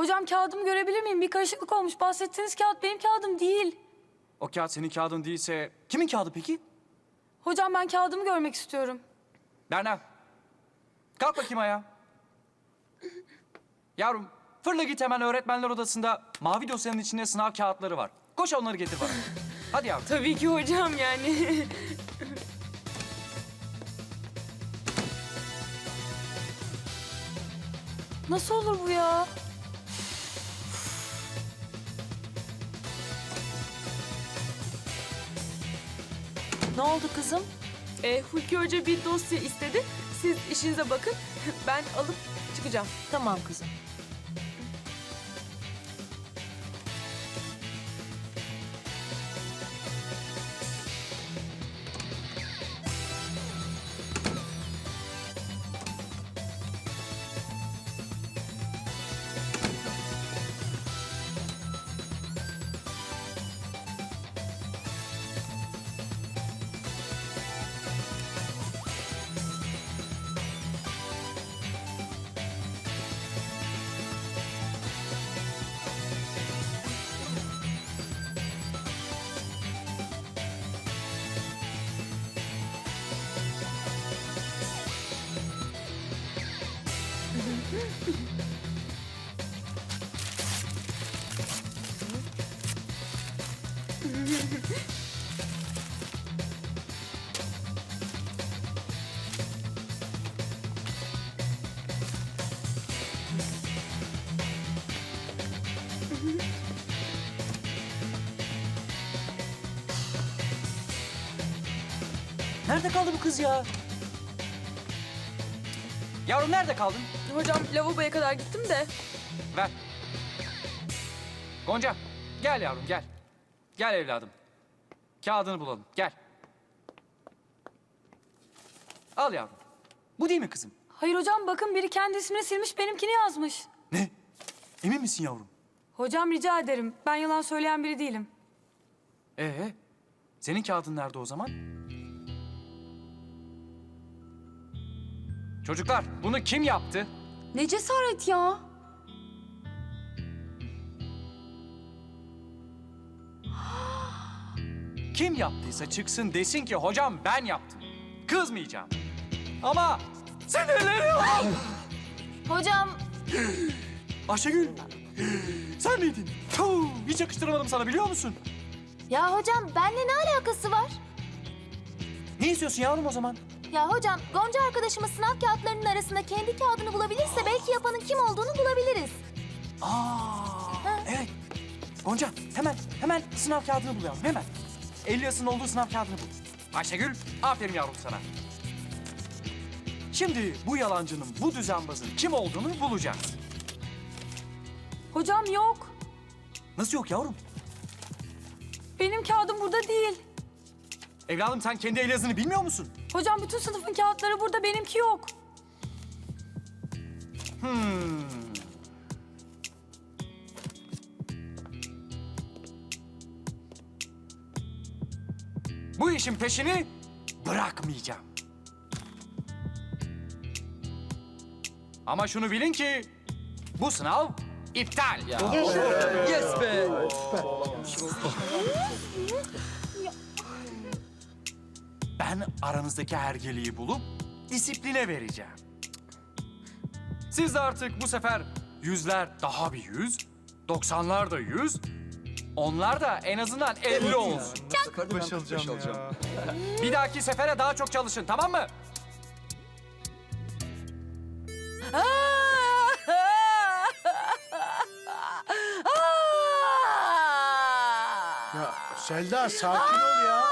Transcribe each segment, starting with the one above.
Hocam kağıdımı görebilir miyim? Bir karışıklık olmuş. Bahsettiğiniz kağıt benim kağıdım değil. O kağıt senin kağıdın değilse kimin kağıdı peki? Hocam ben kağıdımı görmek istiyorum. Berna. Kalk bakayım ayağa. Yavrum fırla git hemen öğretmenler odasında mavi dosyanın içinde sınav kağıtları var. Koş onları getir bana. Hadi yavrum. Tabii ki hocam yani. Nasıl olur bu ya? Ne oldu kızım? e, Hulki Hoca bir dosya istedi. Siz işinize bakın. Ben alıp çıkacağım. Tamam kızım. Nerede kaldı bu kız ya? Yavrum nerede kaldın? Hocam lavaboya kadar gittim de. Ver. Gonca gel yavrum gel. Gel evladım. Kağıdını bulalım gel. Al yavrum. Bu değil mi kızım? Hayır hocam bakın biri kendi ismini silmiş benimkini yazmış. Ne? Emin misin yavrum? Hocam rica ederim. Ben yalan söyleyen biri değilim. Ee, senin kağıdın nerede o zaman? Çocuklar, bunu kim yaptı? Ne cesaret ya? Kim yaptıysa çıksın desin ki hocam ben yaptım. Kızmayacağım. Ama sinirleniyorum. Hocam Ayşegül, sen miydin? Tuh, hiç yakıştıramadım sana biliyor musun? ya hocam benle ne alakası var? Ne istiyorsun yavrum o zaman? Ya hocam Gonca arkadaşımız sınav kağıtlarının arasında kendi kağıdını bulabilirse belki yapanın kim olduğunu bulabiliriz. Aa, evet. Gonca hemen hemen sınav kağıdını bul yavrum hemen. Elias'ın olduğu sınav kağıdını bul. Ayşegül aferin yavrum sana. Şimdi bu yalancının, bu düzenbazın kim olduğunu bulacağız. Hocam yok. Nasıl yok yavrum? Benim kağıdım burada değil. Evladım sen kendi el yazını bilmiyor musun? Hocam bütün sınıfın kağıtları burada benimki yok. Hmm. Bu işin peşini bırakmayacağım. Ama şunu bilin ki bu sınav iptal. Yes be. Ben aranızdaki hergeliği bulup disipline vereceğim. Siz de artık bu sefer yüzler daha bir yüz, doksanlar da yüz, onlar da en azından elli olsun. Başalacağım ya. Bir dahaki sefere daha çok çalışın tamam mı? Ya Selda sakin ol ya.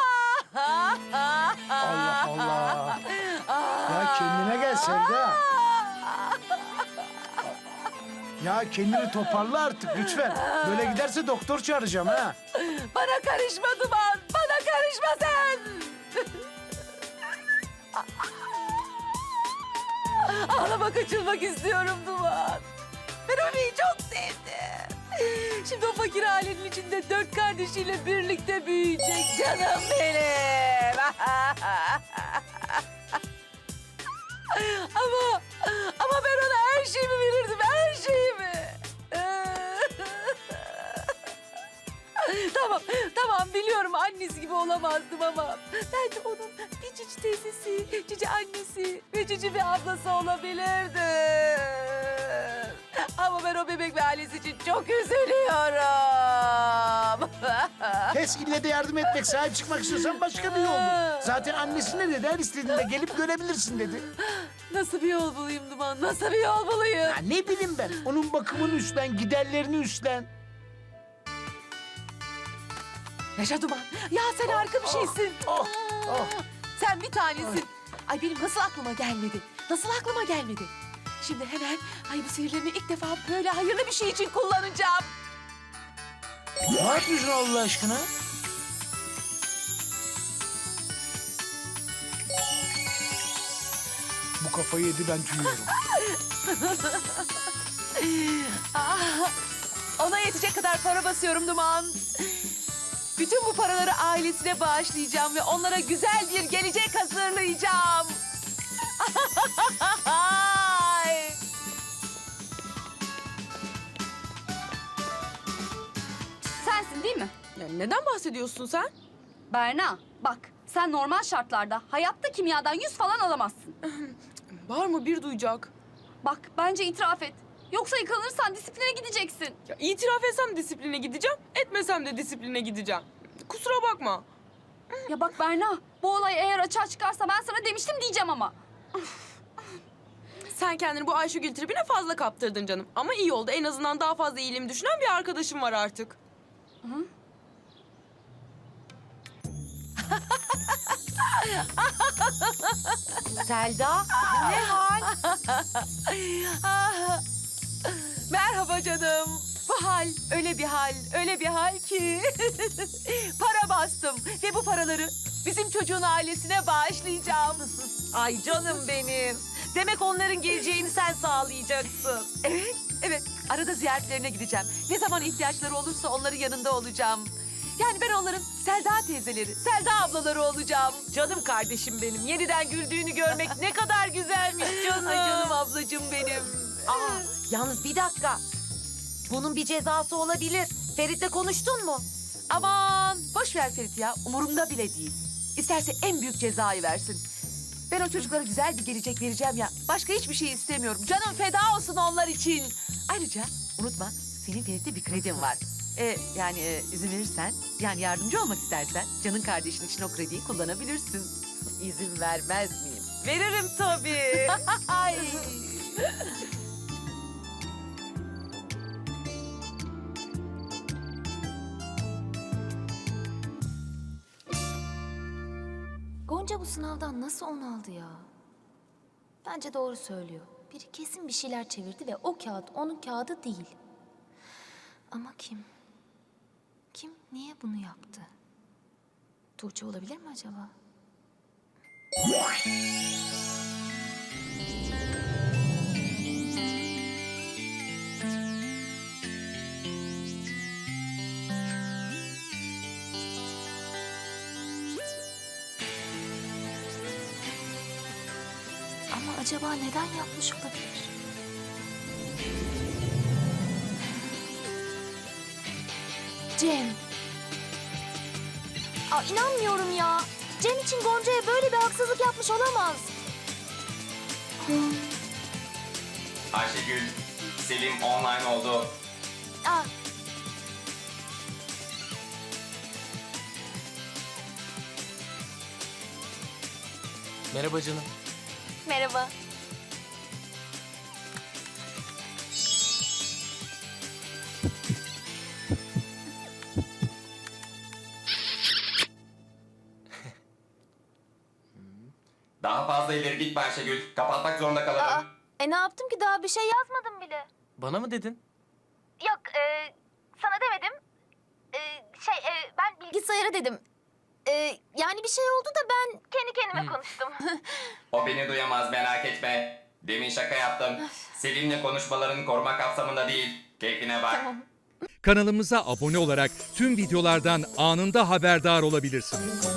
Allah Allah. Ya kendine gel Selda. Ya kendini toparla artık lütfen. Böyle giderse doktor çağıracağım ha. Bana karışma Duman. Bana karışma sen. Ağlamak açılmak istiyorum Duman. Ben Ömer'i çok sevdim. Şimdi o fakir ailenin içinde dört kardeşiyle birlikte büyüyecek canım benim. ama ama ben ona her şeyimi verirdim, tamam, tamam biliyorum annesi gibi olamazdım ama ben de onun bir cici teyzesi, cici annesi ve cici bir ablası olabilirdim. Ama ben o bebek ve ailesi için çok üzülüyorum. Kes ille de yardım etmek, sahip çıkmak istiyorsan başka bir yol bul. Zaten annesi ne dedi? Her istediğinde gelip görebilirsin dedi. Nasıl bir yol bulayım Duman, nasıl bir yol bulayım? Ya ne bileyim ben, onun bakımını üstlen, giderlerini üstlen. Yaşa Duman, ya sen harika bir şeysin. Oh, oh. Sen bir tanesin. Ay benim nasıl aklıma gelmedi? Nasıl aklıma gelmedi? Şimdi hemen ay bu sihirlerimi ilk defa böyle hayırlı bir şey için kullanacağım. Ne yapıyorsun Allah aşkına? Bu kafayı yedi ben tüyüyorum. Ah, ona yetecek kadar para basıyorum Duman. Bütün bu paraları ailesine bağışlayacağım ve onlara güzel bir gelecek hazırlayacağım. Ay. Sensin değil mi? Ya neden bahsediyorsun sen? Berna bak sen normal şartlarda hayatta kimyadan yüz falan alamazsın. Var mı bir duyacak? Bak bence itiraf et. Yoksa yıkanırsan disipline gideceksin. Ya itiraf etsem disipline gideceğim, etmesem de disipline gideceğim. Kusura bakma. Ya bak Berna bu olay eğer açığa çıkarsa ben sana demiştim diyeceğim ama. Sen kendini bu Ayşegül tribine fazla kaptırdın canım. Ama iyi oldu. En azından daha fazla iyiliğimi düşünen bir arkadaşım var artık. Selda, ne hal? Merhaba canım. Bu hal öyle bir hal, öyle bir hal ki para bastım ve bu paraları bizim çocuğun ailesine bağışlayacağım. Ay canım benim. Demek onların geleceğini sen sağlayacaksın. Evet, evet. Arada ziyaretlerine gideceğim. Ne zaman ihtiyaçları olursa onların yanında olacağım. Yani ben onların Selda teyzeleri, Selda ablaları olacağım. Canım kardeşim benim. Yeniden güldüğünü görmek ne kadar güzelmiş canım. Ay canım ablacığım benim. Aa, yalnız bir dakika. Bunun bir cezası olabilir. Ferit'le konuştun mu? Aman boş ver Ferit ya. Umurumda bile değil. İsterse en büyük cezayı versin. Ben o çocuklara güzel bir gelecek vereceğim ya. Başka hiçbir şey istemiyorum. Canım feda olsun onlar için. Ayrıca unutma senin Ferit'te bir kredin var. Ee, yani e, izin verirsen, yani yardımcı olmak istersen canın kardeşin için o krediyi kullanabilirsin. İzin vermez miyim? Veririm tabii. Ay. Sınavdan nasıl on aldı ya? Bence doğru söylüyor. Biri kesin bir şeyler çevirdi ve o kağıt onun kağıdı değil. Ama kim? Kim niye bunu yaptı? Tuğçe olabilir mi acaba? Acaba neden yapmış olabilir? Cem. Aa, inanmıyorum ya. Cem için Gonca'ya böyle bir haksızlık yapmış olamaz. Ayşegül, Selim online oldu. Aa, Merhaba canım. Merhaba. Daha fazla ileri gitme Ayşegül. Kapatmak zorunda kalırım. Aa, e ne yaptım ki daha bir şey yazmadım bile. Bana mı dedin? Yok, e, sana demedim. E, şey, e, ben bilgisayara dedim. E, yani bir şey oldu da ben kendi kendime konuştum. O beni duyamaz merak etme. Demin şaka yaptım. Selim'le konuşmaların koruma kapsamında değil. Keyfine bak. Kanalımıza abone olarak tüm videolardan anında haberdar olabilirsiniz.